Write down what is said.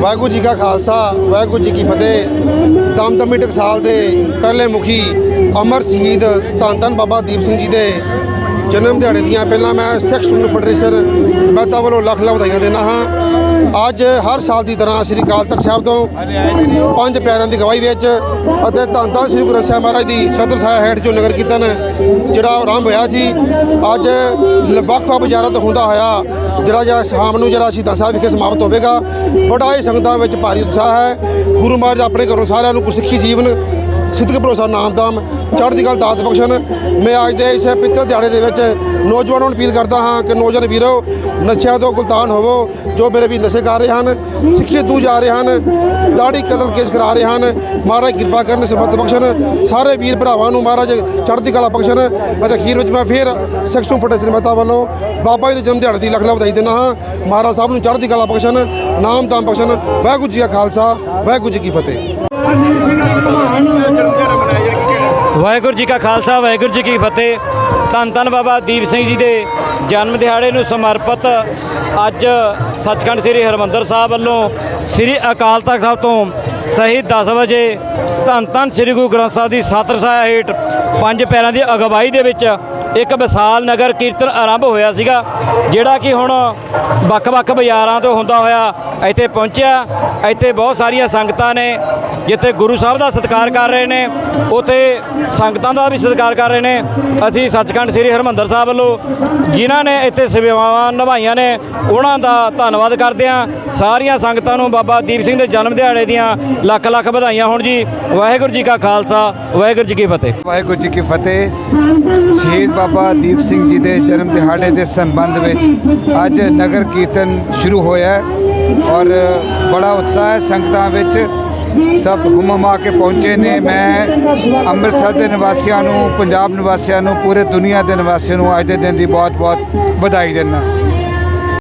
ਵਾਹਿਗੁਰੂ ਜੀ ਕਾ ਖਾਲਸਾ, ਵਾਹਿਗੁਰੂ ਜੀ ਕੀ ਫਤਿਹ। ਦਮਦਮੀ ਟਕਸਾਲ ਦੇ ਪਹਿਲੇ ਮੁਖੀ ਅਮਰ ਸ਼ਹੀਦ ਧੰਨ ਧੰਨ ਬਾਬਾ ਦੀਪ ਸਿੰਘ ਜੀ ਦੇ ਜਨਮ ਦਿਹਾੜੇ ਦੀਆਂ ਪਹਿਲਾਂ ਮੈਂ ਸਿੱਖ ਸਟੂਡੈਂਟ ਫੈਡਰੇਸ਼ਨ ਮਹਿਤਾ ਵੱਲੋਂ ਲੱਖ ਲੱਖ ਵਧਾਈਆਂ ਦਿੰਦਾ ਹਾਂ। ਅੱਜ ਹਰ ਸਾਲ ਦੀ ਤਰ੍ਹਾਂ ਸ੍ਰੀ ਅਕਾਲ ਤਖਤ ਸਾਹਿਬ ਤੋਂ ਪੰਜ ਪਿਆਰਿਆਂ ਦੀ ਗਵਾਹੀ ਵਿੱਚ ਅਤੇ ਧੰਨ ਧੰਨ ਸ੍ਰੀ ਗੁਰੂ ਗ੍ਰੰਥ ਸਾਹਿਬ ਮਹਾਰਾਜ ਦੀ ਛਤਰ ਸਾਹਿਬ ਹੇਠ ਜੋ ਨਗਰ ਕੀਰਤਨ ਜਿਹੜਾ ਉਹ ਆਰੰਭ ਹੋਇਆ ਸੀ, ਅੱਜ ਲ- ਵੱਖ-ਵੱਖ ਬਾਜ਼ਾਰਾਂ ਤੋਂ ਹੁੰਦਾ ਹੋਇਆ ਜਿਹੜਾ ਜਿਹੜਾ ਸ਼ਾਮ ਨੂੰ ਜਿਹੜਾ ਸ਼ਹੀਦਾਂ ਸਾਹਿਬ ਵਿਖੇ ਸਮਾਪਤ ਹੋਵੇਗਾ। ਬੜਾ ਹੀ ਸੰਗਤਾਂ ਵਿੱਚ ਭਾਰੀ ਉਤਸ਼ਾਹ ਹੈ। ਗੁਰੂ ਮਹਾਰਾਜ ਆਪਣੇ ਘਰੋਂ ਸਾਰਿਆਂ ਨੂੰ ਗੁਰਸਿੱਖੀ ਜੀਵਨ ਸਿੱਧਕ ਭਰੋਸਾ, ਨਾਮਦਾਮ ਚੜ੍ਹਦੀ ਕਲ ਦਾਤ ਬਖਸ਼ਣ ਮੈਂ ਅੱਜ ਦੇ ਇਸ ਪਿੱਤਲ ਦਿਹਾੜੇ ਦੇ ਵਿੱਚ ਨੌਜਵਾਨਾਂ ਨੂੰ ਅਪੀਲ ਕਰਦਾ ਹਾਂ ਕਿ ਨੌਜਵਾਨ ਵੀਰੋ, ਨਸ਼ਿਆਂ ਤੋਂ ਗੁਲਤਾਨ ਹੋਵੋ, ਜੋ ਮੇਰੇ ਵੀ ਨਸ਼ੇ ਕਰ ਰਹੇ ਹਨ, ਸਿੱਖੀ ਦੂ ਜਾ ਰਹੇ ਹਨ, ਦਾੜੀ ਕਤਲ ਕੇਸ ਕਰਾ ਰਹੇ ਹਨ। ਮਹਾਰਾਜ ਕਿਰਪਾ ਕਰਨ ਸਰਬੱਤ ਬਖਸ਼ਣ ਸਾਰੇ ਵੀਰ ਭਰਾਵਾਂ ਨੂੰ ਮਹਾਰਾਜ ਚੜ੍ਹਦੀ ਕਲਾ ਬਖਸ਼ਣ ਅਤੇ ਅਖੀਰ ਵਿੱਚ ਮੈਂ ਫਿਰ ਸੈਕਸ਼ਨ ਫੋਟੇਸ਼ਨ ਮਤਾ ਵੱਲੋਂ ਬਾਬਾ ਜੀ ਦੇ ਜਨਮ ਦਿਹਾੜੇ ਦੀ ਲੱਖ ਲੱਖ ਵਧਾਈ ਦਿੰਦਾ ਹਾਂ। ਮਹਾਰਾਜ ਸਾਹਿਬ ਨੂੰ ਚੜ੍ਹਦੀ ਕਲਾ ਬਖਸ਼ਣ ਨਾਮ ਦਾਮ ਬਖਸ਼ਣ ਵਾਹਿਗੁਰੂ ਜੀ ਕਾ ਖਾਲਸਾ, ਵਾਹਿਗੁਰੂ ਜੀ ਕੀ ਫਤਿਹ। ਵਾਹਿਗੁਰੂ ਜੀ ਕਾ ਖਾਲਸਾ, ਵਾਹਿਗੁਰੂ ਜੀ ਕੀ ਫਤਿਹ। ਧੰਨ ਧੰਨ ਬਾਬਾ ਦੀਪ ਸਿੰਘ ਜੀ ਦੇ ਜਨਮ ਦਿਹਾੜੇ ਨੂੰ ਸਮਰਪਿਤ ਅੱਜ ਸੱਚਖੰਡ ਸ੍ਰੀ ਹਰਮੰਦਰ ਸਾਹਿਬ ਵੱਲੋਂ ਸ੍ਰੀ ਅਕਾਲ ਤਖਤ ਸਾਹਿਬ ਤੋਂ ਸਹੀ 10 ਵਜੇ ਧੰਨ ਧੰਨ ਸ੍ਰੀ ਗੁਰੂ ਗ੍ਰੰਥ ਸਾਹਿਬ ਦੀ ਸਤਰ ਛਾਇਆ ਹੇਠ ਪੰਜ ਪੈਰਾਂ ਦੀ ਅਗਵਾਈ ਦੇ ਵਿੱਚ ਇੱਕ ਵਿਸ਼ਾਲ ਨਗਰ ਕੀਰਤਨ ਆਰੰਭ ਹੋਇਆ ਸੀਗਾ, ਜਿਹੜਾ ਕਿ ਹੁਣ ਵੱਖ-ਵੱਖ ਬਾਜ਼ਾਰਾਂ ਤੋਂ ਹੁੰਦਾ ਹੋਇਆ ਇੱਥੇ ਪਹੁੰਚਿਆ। ਇੱਥੇ ਬਹੁਤ ਸਾਰੀਆਂ ਸੰਗਤਾਂ ਨੇ ਜਿੱਥੇ ਗੁਰੂ ਸਾਹਿਬ ਦਾ ਸਤਿਕਾਰ ਕਰ ਰਹੇ ਨੇ, ਉਥੇ ਸੰਗਤਾਂ ਦਾ ਵੀ ਸਤਿਕਾਰ ਕਰ ਰਹੇ ਨੇ। ਅਸੀਂ ਸੱਚਖੰਡ ਸ੍ਰੀ ਹਰਮੰਦਰ ਸਾਹਿਬ ਵੱਲੋਂ ਜਿਨ੍ਹਾਂ ਨੇ ਇੱਥੇ ਸੇਵਾਵਾਂ ਨਿਭਾਈਆਂ ਨੇ, ਉਹਨਾਂ ਦਾ ਧੰਨਵਾਦ ਕਰਦੇ ਹਾਂ। ਸਾਰੀਆਂ ਸੰਗਤਾਂ ਨੂੰ ਬਾਬਾ ਦੀਪ ਸਿੰਘ ਦੇ ਜਨਮ ਦਿਹਾੜੇ ਦੀਆਂ ਲੱਖ ਲੱਖ ਵਧਾਈਆਂ ਹੋਣ ਜੀ। ਵਾਹਿਗੁਰੂ ਜੀ ਕਾ ਖਾਲਸਾ, ਵਾਹਿਗੁਰੂ ਜੀ ਕੀ ਫਤਿਹ। ਵਾਹਿਗੁਰੂ ਜੀ ਕੀ ਫਤਿਹ। ਸ਼ਹੀਦ ਬਾਬਾ ਦੀਪ ਸਿੰਘ ਜੀ ਦੇ ਜਨਮ ਦਿਹਾੜੇ ਦੇ ਸੰਬੰਧ ਵਿੱਚ ਅੱਜ ਨਗਰ ਕੀਰਤਨ ਸ਼ੁਰੂ ਹੋਇਆ ਔਰ ਬੜਾ ਉਤਸ਼ਾਹ ਹੈ ਸੰਗਤਾਂ ਵਿੱਚ। ਸਭ ਹੁਮਮਾ ਕੇ ਪਹੁੰਚੇ ਨੇ। ਮੈਂ ਅੰਮ੍ਰਿਤਸਰ ਦੇ ਨਿਵਾਸੀਆਂ ਨੂੰ, ਪੰਜਾਬ ਨਿਵਾਸੀਆਂ ਨੂੰ, ਪੂਰੇ ਦੁਨੀਆ ਦੇ ਨਿਵਾਸੀਆਂ ਨੂੰ ਅੱਜ ਦੇ ਦਿਨ ਦੀ ਬਹੁਤ ਬਹੁਤ ਵਧਾਈ ਦਿੰਦਾ।